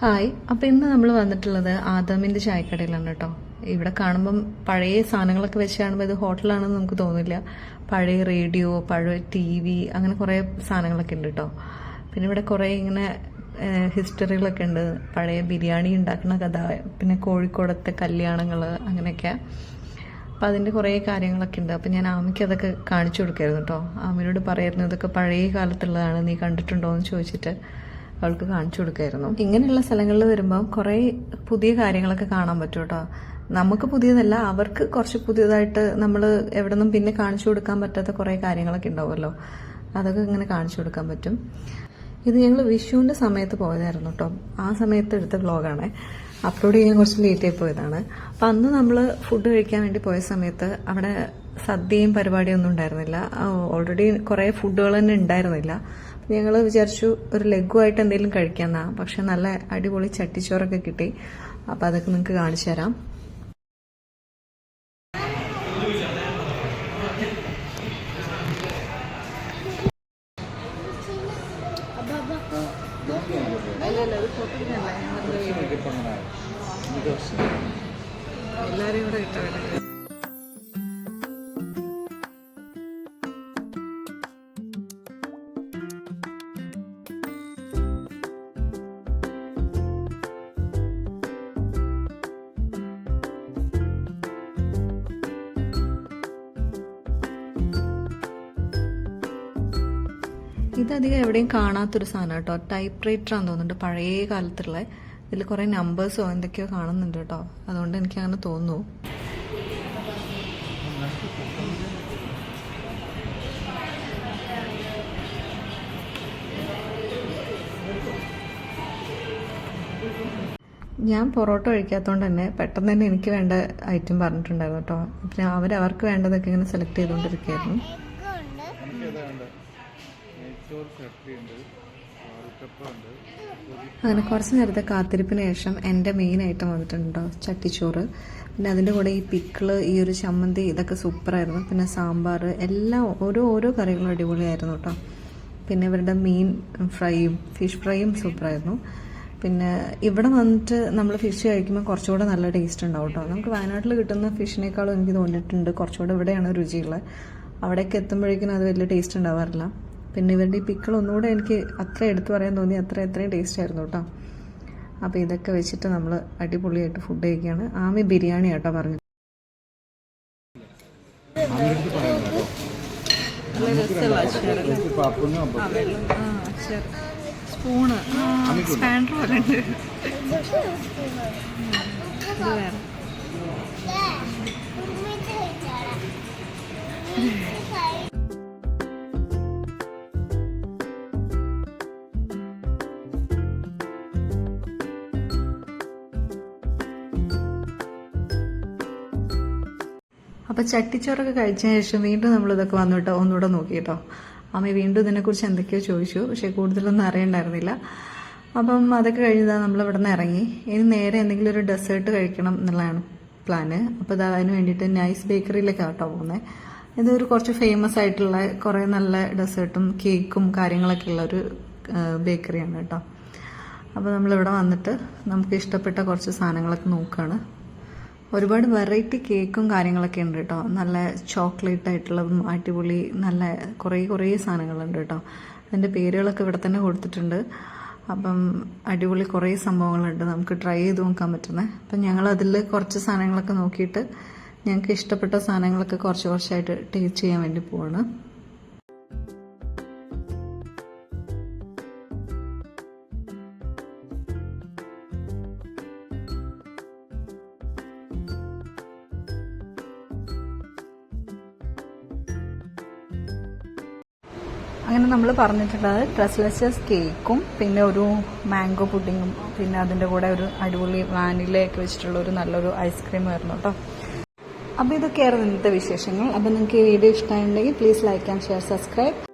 Hi. അപ്പോൾ ഇന്ന് നമ്മൾ വന്നിട്ടുള്ളത് ആദമിന്റെ ചായക്കടയിലാണ് കേട്ടോ ഇവിടെ കാണുമ്പം പഴയ സാധനങ്ങളൊക്കെ വെച്ച് കാണുമ്പോൾ ഇത് ഹോട്ടലാണെന്ന് നമുക്ക് തോന്നില്ല. പഴയ റേഡിയോ പഴയ ടി വി അങ്ങനെ കുറേ സാധനങ്ങളൊക്കെ ഉണ്ട് കേട്ടോ പിന്നെ ഇവിടെ കുറേ ഇങ്ങനെ ഹിസ്റ്ററികളൊക്കെ ഉണ്ട്. പഴയ ബിരിയാണി ഉണ്ടാക്കുന്ന കഥ പിന്നെ കോഴിക്കോടത്തെ കല്യാണങ്ങൾ അങ്ങനെയൊക്കെ. അപ്പം അതിന്റെ കുറേ കാര്യങ്ങളൊക്കെ ഉണ്ട്. അപ്പം ഞാൻ ആമയ്ക്ക് അതൊക്കെ കാണിച്ചു കൊടുക്കായിരുന്നു കേട്ടോ ആമയോട് പറയായിരുന്നു ഇതൊക്കെ പഴയ കാലത്തുള്ളതാണ്. നീ കണ്ടിട്ടുണ്ടോ എന്ന് ചോദിച്ചിട്ട്. അവൾക്ക് കാണിച്ചു കൊടുക്കായിരുന്നു. ഇങ്ങനെയുള്ള സ്ഥലങ്ങളിൽ വരുമ്പോൾ കുറേ പുതിയ കാര്യങ്ങളൊക്കെ കാണാൻ പറ്റും കേട്ടോ. നമുക്ക് പുതിയതല്ല അവർക്ക് കുറച്ച് പുതിയതായിട്ട് നമ്മൾ എവിടെ നിന്നും പിന്നെ കാണിച്ചു കൊടുക്കാൻ പറ്റാത്ത കുറേ കാര്യങ്ങളൊക്കെ ഉണ്ടാവുമല്ലോ. അതൊക്കെ ഇങ്ങനെ കാണിച്ചു കൊടുക്കാൻ പറ്റും. ഇത് ഞങ്ങൾ വിഷുവിന്റെ സമയത്ത് പോയതായിരുന്നു കേട്ടോ. ആ സമയത്ത് എടുത്ത വ്ളോഗാണ്. അപ്ലോഡ് ചെയ്യാൻ കുറച്ച് ലേറ്റ് ആയി പോയതാണ്. അപ്പം അന്ന് നമ്മൾ ഫുഡ് കഴിക്കാൻ വേണ്ടി പോയ സമയത്ത് അവിടെ സദ്യയും പരിപാടിയും ഒന്നും ഉണ്ടായിരുന്നില്ല ഓൾറെഡി കുറേ ഫുഡുകൾ തന്നെ ഉണ്ടായിരുന്നില്ല. ഞങ്ങൾ വിചാരിച്ചു ഒരു ലഘുവായിട്ട് എന്തെങ്കിലും കഴിക്കാന്നാ. പക്ഷെ നല്ല അടിപൊളി ചട്ടിച്ചോറൊക്കെ കിട്ടി. അപ്പം അതൊക്കെ നിങ്ങൾക്ക് കാണിച്ചു തരാം. എല്ലാവരും കൂടെ ഇട്ടവിടെ ഇതധികം എവിടെയും കാണാത്തൊരു സാധനം കേട്ടോ ടൈപ്പ് റൈറ്റർ ആണെന്ന് തോന്നുന്നുണ്ട്. പഴയ കാലത്തുള്ള ഇതിൽ കുറേ നമ്പേഴ്സോ എന്തൊക്കെയോ കാണുന്നുണ്ട് കേട്ടോ. അതുകൊണ്ട് എനിക്ക് അങ്ങനെ തോന്നുന്നു. ഞാൻ പൊറോട്ട കഴിക്കാത്തതുകൊണ്ട് തന്നെ പെട്ടെന്ന് തന്നെ എനിക്ക് വേണ്ട ഐറ്റം പറഞ്ഞിട്ടുണ്ടായിരുന്നു കേട്ടോ. പിന്നെ അവർ അവർക്ക് വേണ്ടതൊക്കെ ഇങ്ങനെ സെലക്ട് ചെയ്തുകൊണ്ടിരിക്കുകയായിരുന്നു അങ്ങനെ കുറച്ച് നേരത്തെ കാത്തിരിപ്പിന് ശേഷം എന്റെ മെയിൻ ഐറ്റം വന്നിട്ടുണ്ടോ? ചട്ടിച്ചോറ്. പിന്നെ അതിന്റെ കൂടെ ഈ പിക്കിൾ ഈ ഒരു ചമ്മന്തി ഇതൊക്കെ സൂപ്പറായിരുന്നു പിന്നെ സാമ്പാർ എല്ലാം ഓരോ ഓരോ കറികളും അടിപൊളിയായിരുന്നു കേട്ടോ. പിന്നെ ഇവരുടെ മീൻ ഫ്രൈയും ഫിഷ് ഫ്രൈയും സൂപ്പറായിരുന്നു പിന്നെ ഇവിടെ വന്നിട്ട് നമ്മൾ ഫിഷ് കഴിക്കുമ്പോൾ കുറച്ചുകൂടെ നല്ല ടേസ്റ്റ് ഉണ്ടാവും കേട്ടോ. നമുക്ക് വയനാട്ടിൽ കിട്ടുന്ന ഫിഷിനേക്കാളും എനിക്ക് തോന്നിയിട്ടുണ്ട് കുറച്ചുകൂടെ ഇവിടെയാണ് രുചിയുള്ളത്. അവിടേക്ക് എത്തുമ്പോഴേക്കും അത് വലിയ ടേസ്റ്റ് ഉണ്ടാവാറില്ല. പിന്നെ ഇവരുടെ ഈ പിക്കിൾ ഒന്നുകൂടെ എനിക്ക് അത്ര എടുത്തു പറയാൻ തോന്നി അത്ര എത്രയും ടേസ്റ്റ് ആയിരുന്നു കേട്ടോ. അപ്പോൾ ഇതൊക്കെ വെച്ചിട്ട് നമ്മൾ അടിപൊളിയായിട്ട് ഫുഡ് കഴിക്കുകയാണ്. ആമി ബിരിയാണി ആട്ടോ പറഞ്ഞു സ്പൂണ് സ്പാൻഡർ പോലെ ഉണ്ട് ഇത് വേറെ. അപ്പോൾ ചട്ടിച്ചോറൊക്കെ കഴിച്ചതിന് ശേഷം വീണ്ടും നമ്മൾ ഇതൊക്കെ വന്നിട്ട് ഒന്നുകൂടെ നോക്കി കേട്ടോ. അമ്മ വീണ്ടും ഇതിനെക്കുറിച്ച് എന്തൊക്കെയോ ചോദിച്ചു. പക്ഷേ കൂടുതലൊന്നും അറിയണ്ടായിരുന്നില്ല. അപ്പം അതൊക്കെ കഴിഞ്ഞാൽ നമ്മൾ ഇവിടെ നിന്ന് ഇറങ്ങി. ഇനി നേരെ എന്തെങ്കിലും ഒരു ഡെസേർട്ട് കഴിക്കണം എന്നുള്ളതാണ് പ്ലാന് അപ്പോൾ ഇത് അതിന് വേണ്ടിയിട്ട് നൈസ് ബേക്കറിയിലേക്കാണ് കേട്ടോ പോകുന്നത് ഇതൊരു കുറച്ച് ഫേമസ് ആയിട്ടുള്ള കുറേ നല്ല ഡെസേർട്ടും കേക്കും കാര്യങ്ങളൊക്കെ ഉള്ള ഒരു ബേക്കറിയാണ് കേട്ടോ. അപ്പോൾ നമ്മളിവിടെ വന്നിട്ട് നമുക്ക് ഇഷ്ടപ്പെട്ട കുറച്ച് സാധനങ്ങളൊക്കെ നോക്കുകയാണ് ഒരുപാട് വെറൈറ്റി കേക്കും കാര്യങ്ങളൊക്കെ ഉണ്ട് കേട്ടോ നല്ല ചോക്ലേറ്റ് ആയിട്ടുള്ളതും അടിപൊളി നല്ല കുറേ കുറേ സാധനങ്ങളുണ്ട് കേട്ടോ അതിന്റെ പേരുകളൊക്കെ ഇവിടെ തന്നെ കൊടുത്തിട്ടുണ്ട്. അപ്പം അടിപൊളി കുറേ സംഭവങ്ങളുണ്ട്. നമുക്ക് ട്രൈ ചെയ്ത് നോക്കാൻ പറ്റുന്നത് അപ്പം ഞങ്ങൾ അതിൽ കുറച്ച് സാധനങ്ങളൊക്കെ നോക്കിയിട്ട് ഞങ്ങൾക്ക് ഇഷ്ടപ്പെട്ട സാധനങ്ങളൊക്കെ കുറച്ച് കുറച്ചായിട്ട് ടേസ്റ്റ് ചെയ്യാൻ വേണ്ടി പോവാണ്. അങ്ങനെ നമ്മൾ പറഞ്ഞിട്ടുള്ളത് ഡ്രസ്ലെസസ് കേക്കും പിന്നെ ഒരു മാംഗോ പുഡിങ്ങും പിന്നെ അതിന്റെ കൂടെ ഒരു അടിപൊളി വാനിലയൊക്കെ വെച്ചിട്ടുള്ള ഒരു നല്ലൊരു ഐസ്ക്രീം ആയിരുന്നു കേട്ടോ അപ്പോൾ ഇതൊക്കെയായിരുന്നു ഇന്നത്തെ വിശേഷങ്ങൾ. അപ്പോൾ നിങ്ങൾക്ക് ഈ വീഡിയോ ഇഷ്ടമായിട്ടുണ്ടെങ്കിൽ please like and share subscribe